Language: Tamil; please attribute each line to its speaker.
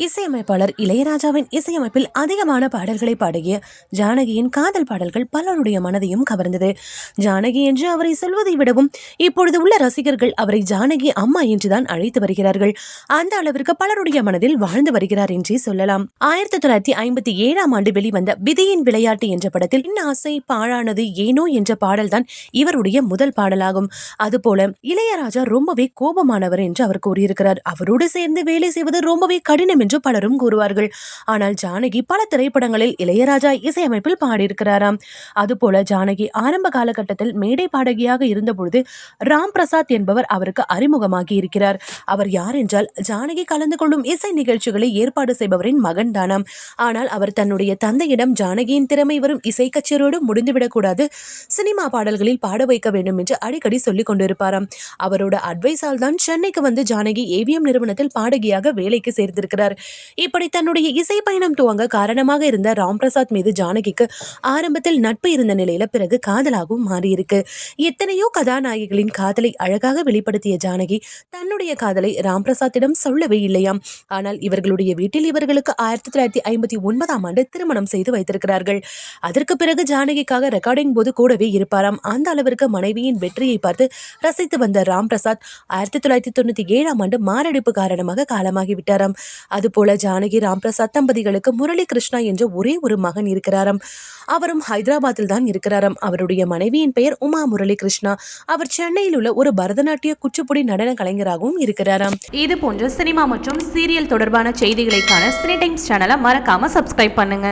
Speaker 1: இசையமைப்பாளர் இளையராஜாவின் இசையமைப்பில் அதிகமான பாடல்களை பாடிய ஜானகியின் காதல் பாடல்கள் பலருடைய மனதையும் கவர்ந்தது. ஜானகி என்று அவரை சொல்வதை விடவும் இப்பொழுது உள்ள ரசிகர்கள் அவரை ஜானகி அம்மா என்றுதான் அழைத்து வருகிறார்கள். அந்த அளவிற்கு பலருடைய மனதில் வாழ்ந்து வருகிறார் என்றே சொல்லலாம். ஆயிரத்தி தொள்ளாயிரத்தி ஐம்பத்தி ஏழாம் ஆண்டு வெளிவந்த விதியின் விளையாட்டு என்ற படத்தில் இன் ஆசை பாழானது ஏனோ என்ற பாடல்தான் இவருடைய முதல் பாடலாகும். அதுபோல இளையராஜா ரொம்பவே கோபமானவர் என்று அவர் கூறியிருக்கிறார். அவரோடு சேர்ந்து வேலை செய்வது ரொம்பவே கடினம் என்று பலரும் கூறுவார்கள். ஆனால் ஜானகி பல திரைப்படங்களில் இளையராஜா இசையமைப்பில் பாடியிருக்கிறாராம். அதுபோல ஜானகி ஆரம்ப காலகட்டத்தில் மேடை பாடகியாக இருந்தபொழுது ராம் பிரசாத் என்பவர் அவருக்கு அறிமுகமாகி இருக்கிறார். அவர் யார் என்றால் ஜானகி கலந்து கொள்ளும் இசை நிகழ்ச்சிகளை ஏற்பாடு செய்பவரின் மகன் தானாம். ஆனால் அவர் தன்னுடைய தந்தையிடம் ஜானகியின் திறமை வரும் இசை கச்சேரியோடு முடிந்துவிடக்கூடாது சினிமா பாடல்களில் பாட வைக்க வேண்டும் என்று அடிக்கடி சொல்லிக் கொண்டிருப்பாராம். அவரோட அட்வைஸால் தான் சென்னைக்கு வந்து ஜானகி ஏவிஎம் நிறுவனத்தில் பாடகியாக வேலைக்கு சேர்ந்திருக்கிறார். இப்படி தன்னுடைய இசை பயணம் துவங்க காரணமாக இருந்த ராம் பிரசாத் மீது ஜானகிக்கு ஆரம்பத்தில் நட்பு இருந்த நிலையில பிறகு காதலாகவும் மாறியிருக்கு. எத்தனையோ கதாநாயகிகளின் காதலை அழகாக வெளிப்படுத்திய ஜானகி தன்னுடைய காதலை ராம் பிரசாத்திடம் சொல்லவே இல்லையாம். ஆனால் இவர்களுடைய வீட்டில் இவர்களுக்கு ஆயிரத்தி தொள்ளாயிரத்தி ஐம்பத்தி ஒன்பதாம் ஆண்டு திருமணம் செய்து வைத்திருக்கிறார்கள். அதற்கு பிறகு ஜானகிக்காக ரெக்கார்டிங் போது கூடவே இருப்பாராம். அந்த அளவிற்கு மனைவியின் வெற்றியை பார்த்து ரசித்து வந்த ராம் பிரசாத் ஆயிரத்தி தொள்ளாயிரத்தி தொண்ணூத்தி ஏழாம் ஆண்டு மாரடைப்பு காரணமாக காலமாகிவிட்டாராம். அதுபோல ஜானகி ராம்பிரசாத் தம்பதிகளுக்கு முரளி கிருஷ்ணா என்ற ஒரே ஒரு மகன் இருக்கிறாராம். அவரும் ஹைதராபாத்தில் தான் இருக்கிறாராம். அவருடைய மனைவியின் பெயர் உமா முரளி கிருஷ்ணா அவர் சென்னையில் உள்ள ஒரு பரதநாட்டிய குச்சிப்புடி நடன கலைஞராகவும் இருக்கிறாராம்.
Speaker 2: இது போன்ற சினிமா மற்றும் சீரியல் தொடர்பான செய்திகளைக்கான சினி டைம்ஸ் சேனலை மறக்காம சப்ஸ்கிரைப் பண்ணுங்க.